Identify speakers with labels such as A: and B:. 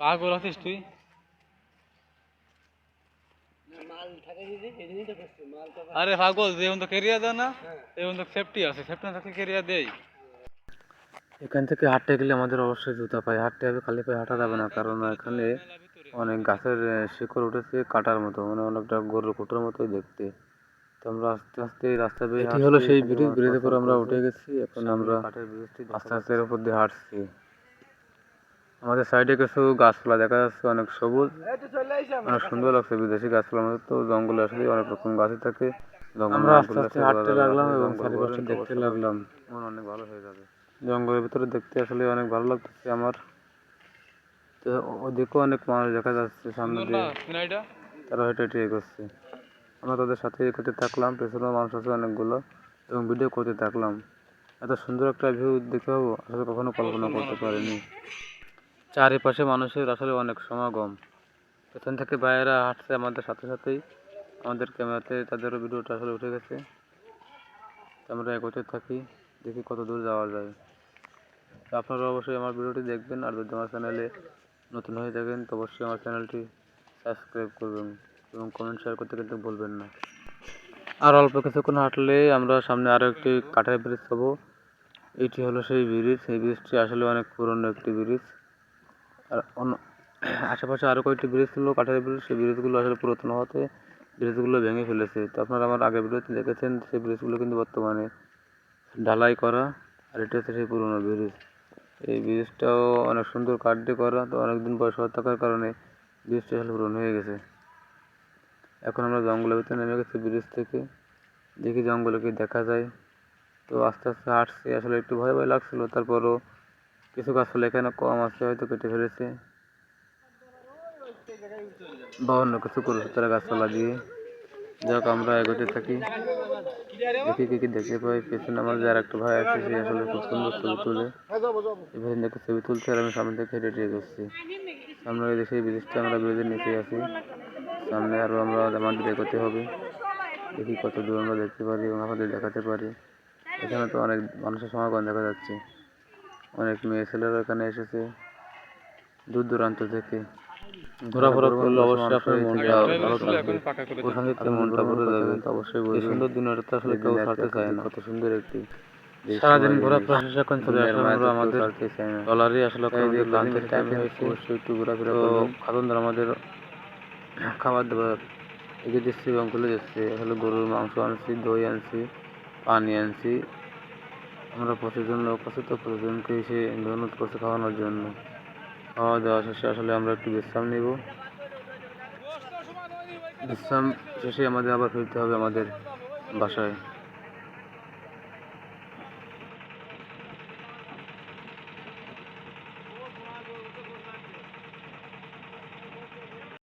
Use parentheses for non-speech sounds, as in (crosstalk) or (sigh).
A: পাগল আছিস তুই? আরে পাগল যে তো কেরিয়া দেয় না তো সেফটি আছে সেফটি না থাকলে কেরিয়া দেই। এখান থেকে হাঁটতে গেলে আমাদের অবশ্যই জুতা পাই হাঁটতে হবে খালি পায়ে হাঁটা যাবে না কারণ এখানে অনেক গাছের শিকড় উঠেছে কাটার মতো মানে অনেকটা গরুর খুঁটোর মতোই দেখতে। তো আমরা আস্তে আস্তে রাস্তা বেয়ে হলো সেই ব্রিজ ব্রিজের পর আমরা উঠে গেছি এখন আমরা আস্তে আস্তে এর উপর দিয়ে হাঁটছি। আমাদের সাইডে কিছু গাছপালা দেখা যাচ্ছে অনেক সবুজ। অনেক সুন্দর লাগছে বিদেশি গাছপালার মধ্যে। তো জঙ্গলে আসলে অনেক রকম গাছই থাকে। আমরা আস্তে আস্তে হাঁটতে লাগলাম এবং চারিপাশে দেখতে লাগলাম। মন অনেক ভালো হয়ে যাবে। জঙ্গলের ভিতরে দেখতে আসলে অনেক ভালো লাগতেছে আমার। তো ওদিকেও অনেক মানুষ দেখা যাচ্ছে সামনে দিয়ে। তারা হেঁটে হেঁটে এগোচ্ছে। আমরা তাদের সাথে এগোতে থাকলাম পেছনেও মানুষ আছে অনেকগুলো এবং ভিডিও করতে থাকলাম। এত সুন্দর একটা ভিউ দেখতে পাবো আসলে কখনো কল্পনা করতে পারিনি। চারিপাশে মানুষের আসলে অনেক সমাগম। পেছন থেকে বাইরেরা হাঁটছে আমাদের সাথে সাথেই আমাদের ক্যামেরাতে তাদেরও ভিডিওটা আসলে উঠে গেছে। আমরা এগোতে থাকি, দেখি কত দূর যাওয়া যায়। আপনারা অবশ্যই আমার ভিডিওটি দেখবেন আর যদি আমার চ্যানেলে নতুন হয়ে থাকেন তো অবশ্যই আমার চ্যানেলটি সাবস্ক্রাইব করবেন এবং কমেন্ট শেয়ার করতে কিন্তু ভুলবেন না। আর অল্প কিছুক্ষণ হাঁটলে আমরা সামনে আরও একটি কাঠের ব্রিজ পাবো। এইটি হলো সেই ব্রিজ এই ব্রিজটি আসলে অনেক পুরনো একটি ব্রিজ আর অন্য (clears throat) আশেপাশে আরও কয়েকটি ব্রিজ ছিল, কাঠের ব্রিজ সেই ব্রিজগুলো আসলে পুরাতন হওয়াতে ব্রিজগুলো ভেঙে ফেলেছে। তো আপনারা আমার আগের ভিডিওতে দেখেছেন সেই ব্রিজগুলো কিন্তু বর্তমানে ঢালাই করা, আর এটা হচ্ছে সেই পুরনো ব্রিজ এই ব্রিজটাও অনেক সুন্দর কাঠ দিয়ে করা, তো অনেকদিন বয়স হওয়ার থাকার কারণে ব্রিজটা আসলে পুরনো হয়ে গেছে। এখন আমরা জঙ্গলের ভিতরে নেমে গেছি ব্রিজ থেকে, দেখি জঙ্গলে কি দেখা যায়। তো আস্তে আস্তে হাঁটছি, আসলে একটু ভয় ভয় লাগছিল, তারপরও কিছু গাছপালা এখানে কম আছে, হয়তো কেটে ফেলেছে। বা অন্য কিছু করেছে তারা গাছপালা দিয়ে। যাক, আমরা এগোতে থাকি। দেখি কি কি দেখতে পাই। পেছনে আমার যার একটা ভাই আছে, সে আসলে খুব সুন্দর ছবি তুলে। এভাবে দেখে ছবি তুলছে আর আমি সামনে থেকে হেঁটে হেঁটে এগোচ্ছি। আমরা এই দেশে বিদেশটা আমরা ব্রিজের নিচে আছি। সামনে আরও আমরা আমাদের এগোতে হবে। দেখি কত দূর আমরা দেখতে পারি এবং আমাদের দেখাতে পারি। এখানে তো অনেক মানুষের সমাগম দেখা যাচ্ছে। অনেক মেয়ে ছেলেরা এখানে এসেছে দূর দূরান্ত থেকে। ঘোরাফেরা করলে অবশ্যই আপনার মনটা ভালো থাকবে। প্রশান্তিতে মনটা ভরে যাবে। অবশ্যই এই সুন্দর দিনের তো আসলে কেউ ছাড়তে চায় না। কত সুন্দর একটি সারাদিন ঘোরাফেরা শেষ এখন চলে আসলাম। আমাদের ডলারই আসলে লাঞ্চের টাইম হয়েছে অবশ্যই একটু ঘোরাফেরা করব আমাদের খাবার দাবার এগিয়ে দিচ্ছি এবং দিচ্ছি আসলে গরুর মাংস আনছি দই আনছি পানি আনছি। আমরা প্রতিজন লোক আছে তো প্রতিজনকে এসে অনুরোধ করছে খাওয়ানোর জন্য। খাওয়া দাওয়া শেষে আসলে আমরা একটু বিশ্রাম নিব। বিশ্রাম শেষে আমাদের আবার ফিরতে হবে আমাদের বাসায়।